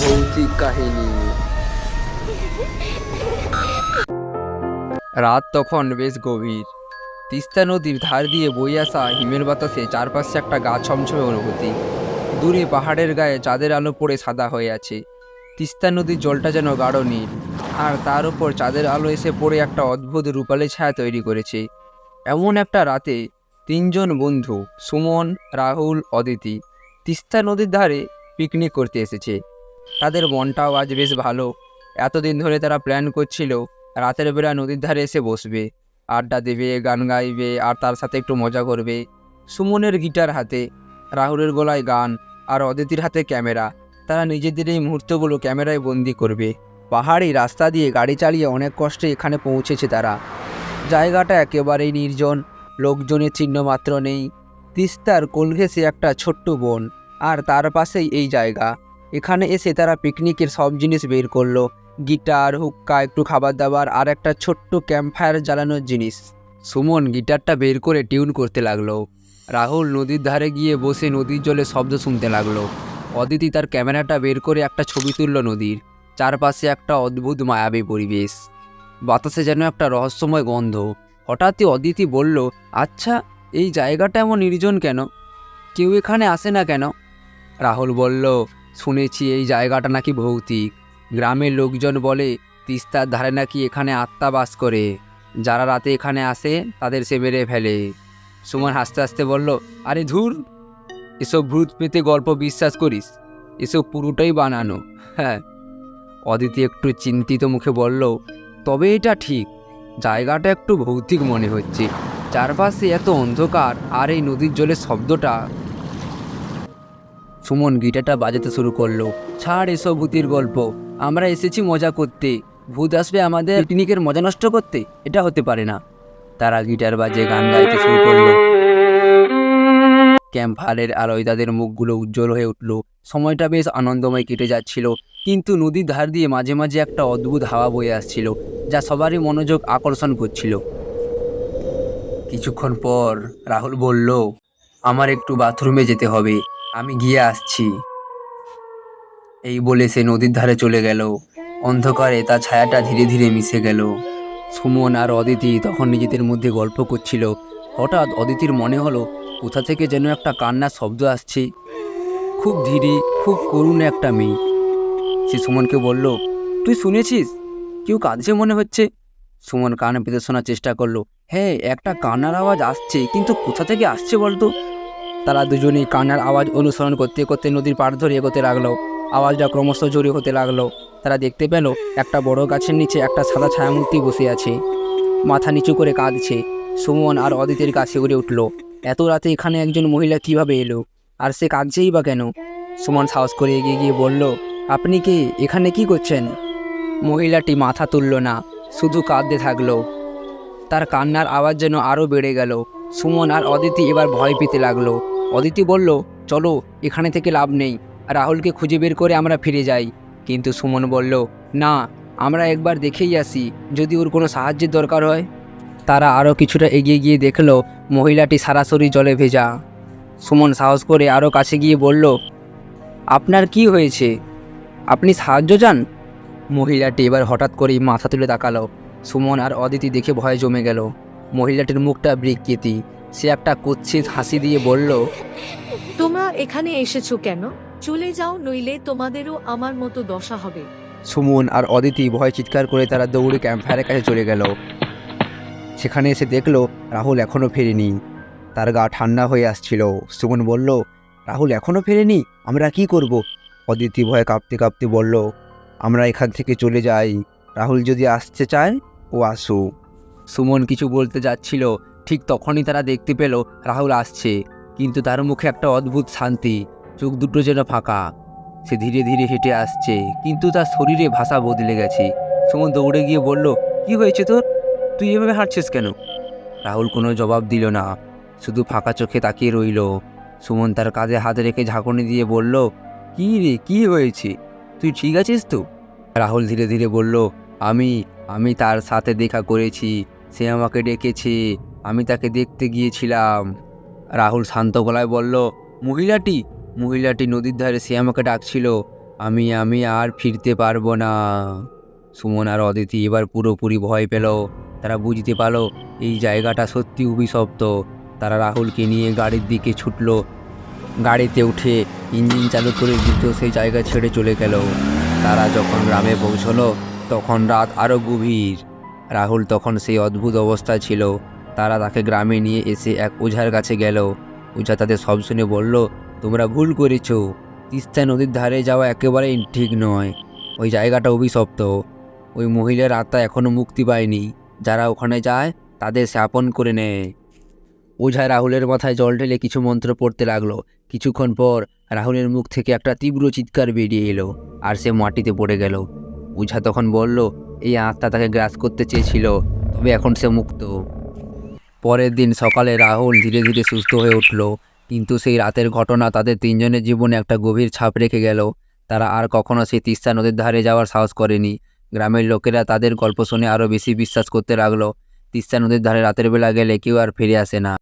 ভৌতিক কাহিনী। রাত তখন বেশ গভীর। তিস্তা নদীর ধার দিয়ে বয়ে আসা হিমের বাতাসে চারপাশে একটা গা ছমছমে অনুভূতি। দূরে পাহাড়ের গায়ে চাঁদের আলো পড়ে সাদা হয়ে আছে। তিস্তা নদীর জলটা যেন গাঢ় নীল, আর তার উপর চাঁদের আলো এসে পড়ে একটা অদ্ভুত রূপালী ছায়া তৈরি করেছে। এমন একটা রাতে তিনজন বন্ধু, সুমন, রাহুল, অদিতি, তিস্তা নদীর ধারে পিকনিক করতে এসেছে। তাদের মনটাও আজ বেশ ভালো। এতদিন ধরে তারা প্ল্যান করছিল, রাতের বেলা নদীর ধারে এসে বসবে, আড্ডা দেবে, গান গাইবে, আর তার সাথে একটু মজা করবে। সুমনের গিটার হাতে, রাহুলের গলায় গান, আর অদিতির হাতে ক্যামেরা তারা নিজেদের এই মুহূর্তগুলো ক্যামেরায় বন্দি করবে। পাহাড়ি রাস্তা দিয়ে গাড়ি চালিয়ে অনেক কষ্টে এখানে পৌঁছেছে তারা। জায়গাটা একেবারেই নির্জন, লোকজনের চিহ্ন মাত্র নেই। তিস্তার কোল ঘেঁষে একটা ছোট্ট বন, আর তার পাশেই এই জায়গা। এখানে এসে তারা পিকনিকের সব জিনিস বের করল। গিটার, হুক্কা, একটু খাবার দাবার আর একটা ছোট্ট ক্যাম্পফায়ার জ্বালানোর জিনিস। সুমন গিটারটা বের করে টিউন করতে লাগল। রাহুল নদীর ধারে গিয়ে বসে নদীর জলে শব্দ শুনতে লাগল। অদিতি তার ক্যামেরাটা বের করে একটা ছবি তুলল নদীর। চারপাশে একটা অদ্ভুত মায়াবী পরিবেশ। বাতাসে যেন একটা রহস্যময় গন্ধ। হঠাৎই অদিতি বলল আচ্ছা এই জায়গাটা এমন নির্জন কেন? কেউ এখানে আসে না কেন? রাহুল বলল শুনেছি এই জায়গাটা নাকি ভৌতিক। গ্রামের লোকজন বলে, তিস্তার ধারে নাকি এখানে আত্মা বাস করে। যারা রাতে এখানে আসে, তাদের সে মেরে ফেলে। সুমন হাসতে হাসতে বলল, আরে ধুর, এসব ভূত পেতে গল্প বিশ্বাস করিস? এসব পুরোটাই বানানো। হ্যাঁ। অদিতি একটু চিন্তিত মুখে বলল, তবে এটা ঠিক। জায়গাটা একটু ভৌতিক মনে হচ্ছে। চারপাশে এত অন্ধকার, আর এই নদীর জলের শব্দটা সুমন গিটারটা বাজাতে শুরু করল। ছাড় এসব ভূতের গল্প, আমরা এসেছি মজা করতে। ভূত আসবে আমাদের পিকনিকের মজা নষ্ট করতে, এটা হতে পারে না। তারা গিটার বাজে গান গাইতে শুরু করল। ক্যাম্পফায়ারের আলোয় তাদের মুখগুলো উজ্জ্বল হয়ে উঠল। সময়টা বেশ আনন্দময় কেটে যাচ্ছিল, কিন্তু নদীর ধার দিয়ে মাঝে মাঝে একটা অদ্ভুত হাওয়া বয়ে আসছিল, যা সবারই মনোযোগ আকর্ষণ করছিল। কিছুক্ষণ পর রাহুল বলল, আমার একটু বাথরুমে যেতে হবে। আমি গিয়ে আসছি। এই বলে সে নদীর ধারে চলে গেল। অন্ধকারে তার ছায়াটা ধীরে ধীরে মিশে গেল। সুমন আর অদিতি তখন নিজেদের মধ্যে গল্প করছিল। হঠাৎ অদিতির মনে হলো, কোথা থেকে যেন একটা কান্নার শব্দ আসছে। খুব ধীরে, খুব করুণ একটা মেয়ে। সে সুমনকে বলল, তুই শুনেছিস? কেউ কাঁদছে মনে হচ্ছে? সুমন কানে পেতে শোনার চেষ্টা করল হ্যাঁ একটা কান্নার আওয়াজ আসছে, কিন্তু কোথা থেকে আসছে বলতো? তারা দুজনেই কান্নার আওয়াজ অনুসরণ করতে করতে নদীর পাড় ধরে এগোতে লাগল। আওয়াজটা ক্রমশ জোরে হতে লাগল। তারা দেখতে পেল একটা বড় গাছের নিচে একটা সাদা ছায়ামূর্তি বসে আছে। মাথা নিচু করে কাঁদছে। সুমন আর অদিতের কাছে উড়ে উঠল। এত রাতে এখানে একজন মহিলা কীভাবে এলো? আর সে কাঁদছেই বা কেন? সুমন সাহস করে এগিয়ে গিয়ে বলল, আপনি কি? এখানে কি করছেন? মহিলাটি মাথা তুলল না, শুধু কাঁদতে থাকল। তার কান্নার আওয়াজ যেন আরও বেড়ে গেল। সুমন আর অদিতি এবার ভয় পেতে লাগল। অদিতি বলল, চলো, এখানে থেকে লাভ নেই। রাহুলকে খুঁজে বের করে আমরা ফিরে যাই। কিন্তু সুমন বলল, না, আমরা একবার দেখেই আসি, যদি ওর কোনো সাহায্যের দরকার হয়। তারা আরও কিছুটা এগিয়ে গিয়ে দেখল, মহিলাটি সরাসরি জলে ভেজা। সুমন সাহস করে আরও কাছে গিয়ে বলল, আপনার কি হয়েছে? আপনি সাহায্য চান? মহিলাটি এবার হঠাৎ করেই মাথা তুলে তাকালো। সুমন আর অদিতি দেখে ভয়ে জমে গেল। মহিলাটির মুখটা বিকৃতি। সে একটা কুৎসিত হাসি দিয়ে বলল তোমরা এখানে এসেছ কেন? চলে যাও নইলে তোমাদেরও আমার মতো দশা হবে। সুমন আর অদিতি ভয় চিৎকার করে তারা দৌড়ে ক্যাম্পফায়ারের কাছে চলে গেল। সেখানে এসে দেখল রাহুল এখনও ফেরেনি। তার গা ঠান্ডা হয়ে আসছিল। সুমন বলল রাহুল এখনও ফেরেনি? আমরা কি করব? অদিতি ভয়ে কাঁপতে কাঁপতে বলল আমরা এখান থেকে চলে যাই। রাহুল যদি আসতে চায় ও আসুক। সুমন কিছু বলতে যাচ্ছিল ঠিক তখনই তারা দেখতে পেল রাহুল আসছে। কিন্তু তার মুখে একটা অদ্ভুত শান্তি, চোখ দুটো যেন ফাঁকা। সে ধীরে ধীরে হেঁটে আসছে, কিন্তু তার শরীরে ভাষা বদলে গেছে। সুমন দৌড়ে গিয়ে বলল, কি হয়েছে তোর? তুই এভাবে হাঁটছিস কেন? রাহুল কোনো জবাব দিল না, শুধু ফাঁকা চোখে তাকিয়ে রইল। সুমন তার কাঁধে হাত রেখে ঝাঁকুনি দিয়ে বলল, কি রে, কি হয়েছে? তুই ঠিক আছিস তো? রাহুল ধীরে ধীরে বলল, আমি আমি তার সাথে দেখা করেছি, সে আমাকে ডেকেছে। আমি তাকে দেখতে গিয়েছিলাম। রাহুল শান্ত গলায় বলল, মহিলাটি? মহিলাটি নদীর ধারে সে আমাকে ডাকছিল, আমি আমি আর ফিরতে পারব না। সুমন আর অদিতি এবার পুরোপুরি ভয় পেল। তারা বুঝতে পারল, এই জায়গাটা সত্যি অভিশপ্ত। তারা রাহুলকে নিয়ে গাড়ির দিকে ছুটলো। গাড়িতে উঠে ইঞ্জিন চালু করে দ্রুত সেই জায়গা ছেড়ে চলে গেল। তারা যখন গ্রামে পৌঁছলো, তখন রাত আরও গভীর। রাহুল তখন সেই অদ্ভুত অবস্থায় ছিল। তারা তাকে গ্রামে নিয়ে এসে এক ওঝার কাছে গেল। ওঝা তাদের সব শুনে বলল, তোমরা ভুল করেছ। তিস্তা নদীর ধারে যাওয়া একেবারেই ঠিক নয়। ওই জায়গাটা অভিশপ্ত। ওই মহিলার আত্মা এখনও মুক্তি পায়নি। যারা ওখানে যায়, তাদের সে আপন করে নেয়। ওঝা রাহুলের মাথায় জল ঢেলে কিছু মন্ত্র পড়তে লাগল। কিছুক্ষণ পর রাহুলের মুখ থেকে একটা তীব্র চিৎকার বেরিয়ে এলো, আর সে মাটিতে পড়ে গেল। ওঝা তখন বলল, এই আত্মা তাকে গ্রাস করতে চেয়েছিল, তবে এখন সে মুক্ত। পরের দিন সকালে রাহুল ধীরে ধীরে সুস্থ হয়ে উঠল। কিন্তু সেই রাতের ঘটনা তাদের তিনজনের জীবনে একটা গভীর ছাপ রেখে গেল। তারা আর কখনও সেই তিস্তা নদীর ধারে যাওয়ার সাহস করেনি। গ্রামের লোকেরা তাদের গল্প শুনে আরও বেশি বিশ্বাস করতে লাগল। তিস্তা নদীর ধারে রাতের বেলা গেলে কেউ আর ফিরে আসে না।